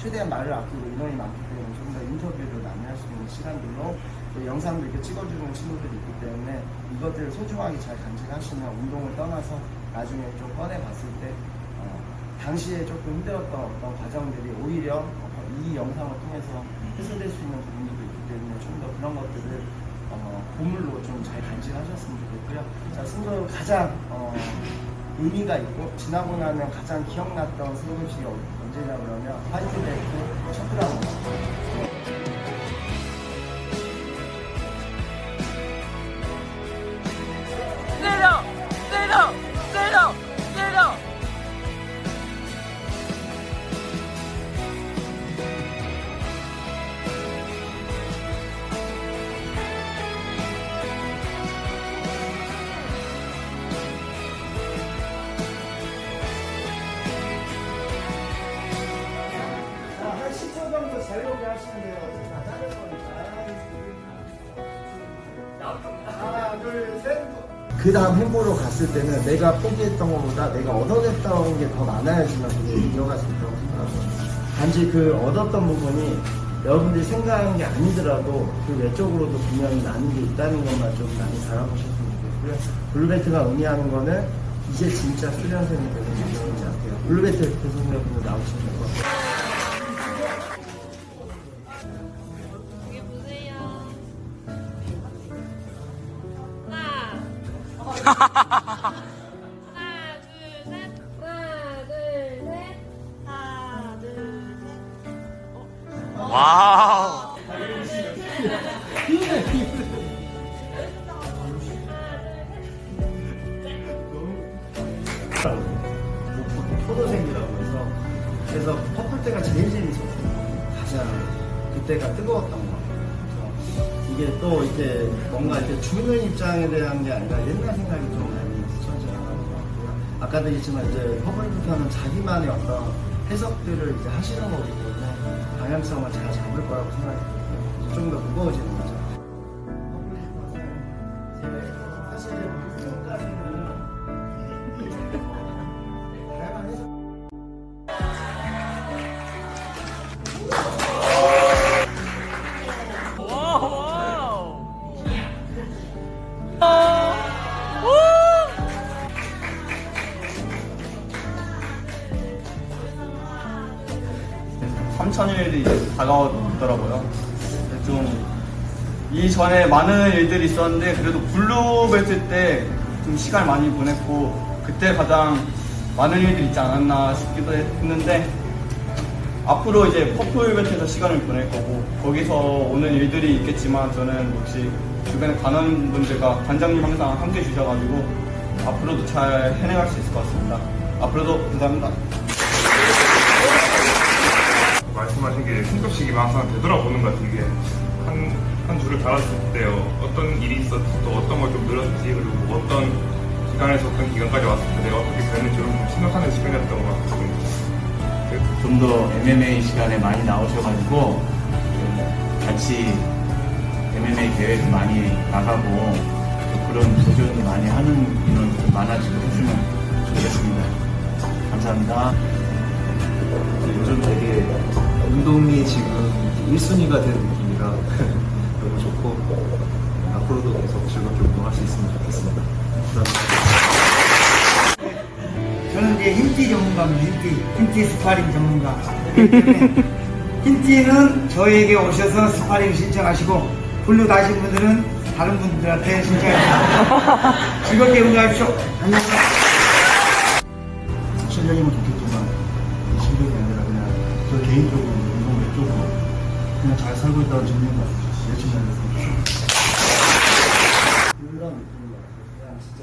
최대한 말을 아끼고 인원이 많기 때문에 좀더 인터뷰를 많이 할 수 있는 시간들로 또 영상도 이렇게 찍어주는 친구들이 있기 때문에 이것들을 소중하게 잘 간직하시면 운동을 떠나서 나중에 좀 꺼내봤을 때 어, 당시에 조금 힘들었던 어떤 과정들이 오히려 어, 이 영상을 통해서 해소될 수 있는 부분들도 있기 때문에 좀 더 그런 것들을 어, 보물로 좀 잘 간직하셨으면 좋겠고요. 자, 승도 가장 어, 의미가 있고 지나고 나면 가장 기억났던 승급식 이 언제냐 그러면 첫 라운드. 때 그 다음 행보로 갔을 때는 내가 포기했던 것보다 내가 얻어냈던 게 더 많아야지만 그게 이어갈 수 있다고 생각하고 단지 그 얻었던 부분이 여러분들이 생각하는 게 아니더라도 그 외적으로도 분명히 나는 게 있다는 것만 좀 많이 알아보셨으면 좋겠고요. 블루벨트가 의미하는 거는 이제 진짜 수련생이 되는 것 같아요. 블루벨트 교수님분들 나오시면 될것 같아요. 와우! 포도색이라고 해서 그래서 퍼플 때가 제일 재밌었어요. 가장 그때가 뜨거웠던 거. 그래서 이게 또 이렇게 뭔가 이렇게 주는 입장에 대한 게 아니라 옛날 생각이 좀것 같고요. 아까도 얘기했지만 이제 퍼블리카는 자기만의 어떤 해석들을 이제 하시는 거기 때문에 방향성을 잘 잡을 거라고 생각이 들고요. 좀 더 무거워지는 거죠. 삼천일이 다가오더라고요. 좀 이전에 많은 일들이 있었는데 그래도 블루벨트 때 좀 시간을 많이 보냈고 그때 가장 많은 일들이 있지 않았나 싶기도 했는데 앞으로 이제 퍼플벨트에서 시간을 보낼 거고 거기서 오는 일들이 있겠지만 저는 역시 주변의 단원분들과 관장님 항상 함께 주셔가지고 앞으로도 잘 해내갈 수 있을 것 같습니다. 앞으로도 감사합니다. 말씀하신 게 승급식이 항상 되돌아보는 것 같은 게 한, 한 줄을 달았을 때 어떤 일이 있었지 또 어떤 걸 좀 늘었지 그리고 뭐 어떤 기간에서 어떤 기간까지 왔을 때 내가 어떻게 되는지 좀 생각하는 시간이었던 것 같습니다. 좀더 MMA 시간에 많이 나오셔가지고 좀 같이 MMA 대회도 많이 나가고 또 그런 도전이 많이 하는 인원이 좀 많아지고 했으면 좋겠습니다. 감사합니다. 요즘 되게 운동이 지금 1순위가 된 느낌이라 너무 좋고 앞으로도 계속 즐겁게 운동할 수 있으면 좋겠습니다. 감사합니다. 저는 이제 흰띠 전문가입니다. 흰띠. 흰띠 스파링 전문가. 흰띠는 저에게 오셔서 스파링 신청하시고, 블루 다신 분들은 다른 분들한테 신청하십시오. 즐겁게 운동하십시오. 안녕하세요. 실력이면 좋겠지만 실력이 아니라 그냥 저 개인적으로 그냥 잘 살고 있다는 증명만 열심히 하겠습니다. 그런 느낌인 것 같아요. 진짜.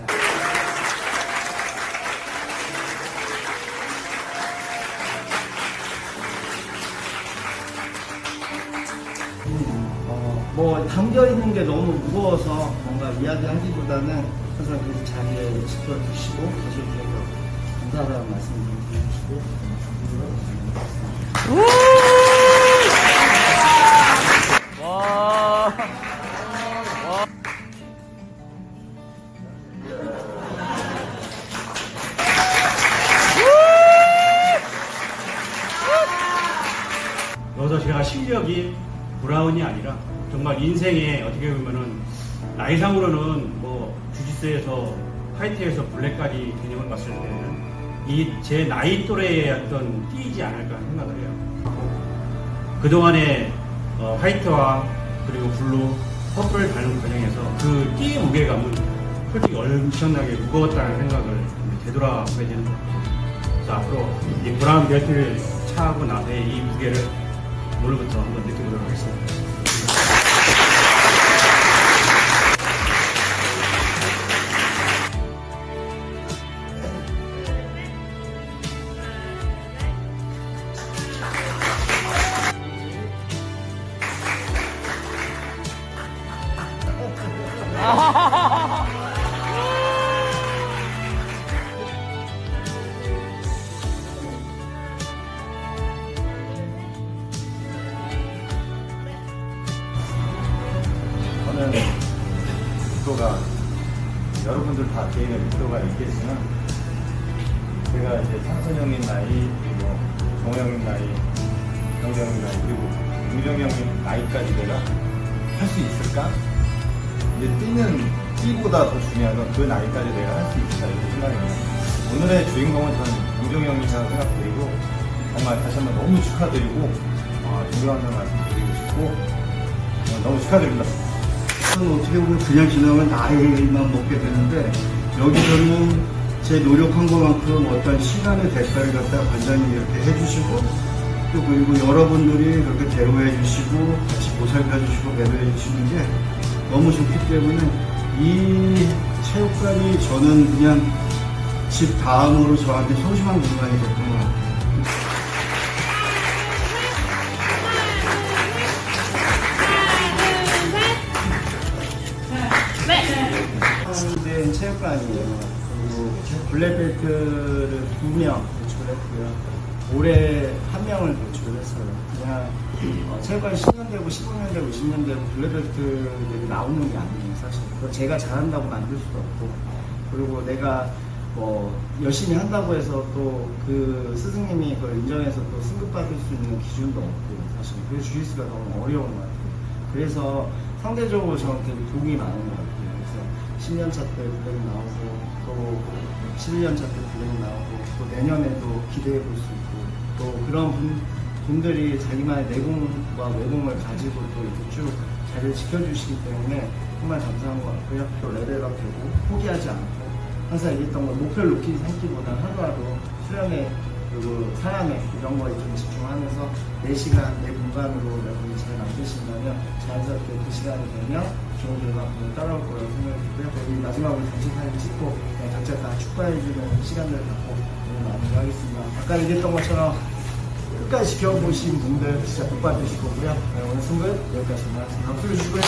어, 뭐 담겨 있는 게 너무 무거워서 뭔가 이야기하기보다는 항상 그 자리에 지켜주시고 계속해서 감사하다는 말씀 좀 드리고 와! 여기서 제가 실력이 브라운이 아니라 정말 인생에 어떻게 보면은 나이상으로는 뭐 주짓수에서 화이트에서 블랙까지 개념을 봤을 때는 이 제 나이 또래의 어떤 띄지 않을까 생각을 해요. 그동안에 어, 화이트와 그리고 블루, 퍼플을 다는 과정에서 그 띠의 무게감은 솔직히 엄청나게 무거웠다는 생각을 되돌아보게 되는 것 같아요. 그래서 앞으로 이 브라운 벨트를 차고 나서의 이 무게를 오늘부터 한번 느껴보도록 하겠습니다. 저는 목표가 여러분들 다 개인의 목표가 있겠지만 제가 이제 창선 형님 나이 그리고 정호 형님 나이 경재 형님 나이 그리고 용정 형님 나이까지 내가 할 수 있을까? 이제 뛰는 뛰보다 더 중요한 건 그 나이까지 내가 할 수 있을까 이렇게 생각합니다. 오늘의 주인공은 저는 용정 형이라고 생각드리고 정말 다시 한번 너무 축하드리고 어, 존경하는 말씀 드리고 싶고 어, 너무 축하드립니다. 어떻게 보면 그냥 지나면 나이만 먹게 되는데 여기서는 제 노력한 것만큼 어떤 시간의 대가를 갖다 관장님이 이렇게 해주시고 또 그리고 여러분들이 그렇게 대우해 주시고 같이 보살펴 주시고 배려해 주시는 게 너무 좋기 때문에 이 체육관이 저는 그냥 집 다음으로 저한테 소중한 공간이 됐던 것 같아요. 된 체육관이에요. 그리고 블랙벨트를 두명 배출했고요. 올해 한 명을 배출했어요. 그냥 어, 체육관이 10년 되고 15년 되고 20년 되고 블랙벨트들이 나오는 게 아니에요, 사실. 그거 제가 잘한다고 만들 수도 없고. 그리고 내가 뭐 열심히 한다고 해서 또 그 스승님이 그걸 인정해서 또 승급받을 수 있는 기준도 없고 사실 그래서 주짓수가 너무 어려운 것 같아요. 그래서 상대적으로 저한테 도움이 많은 것 같아요. 그래서 10년차 때 블랙 나오고 또 11년차 때 블랙 나오고 또 내년에도 기대해 볼 수 있고 또 그런 분, 분들이 자기만의 내공과 외공을 가지고 또 이렇게 쭉 자리를 지켜주시기 때문에 정말 감사한 것 같고요. 또 레벨업 되고 포기하지 않고 항상 얘기했던 건 목표를 높이 삼기보다 하루하루 수련에 그리고 사람에 이런 거에 좀 집중하면서 내 시간, 내 공간으로 여러분이 잘 만드신다면 자연스럽게 그 시간이 되면 좋은 결과가 따라올 거라고 생각이 들고요. 우리 마지막으로 단체 사진 찍고 각자 다 축하해주는 시간들을 갖고 오늘 마무리하겠습니다. 아까 얘기했던 것처럼 끝까지 지켜보신 분들 진짜 복 받으실 거고요. 네, 오늘 승부 여기까지 마치겠습니다. 박수 주시고요.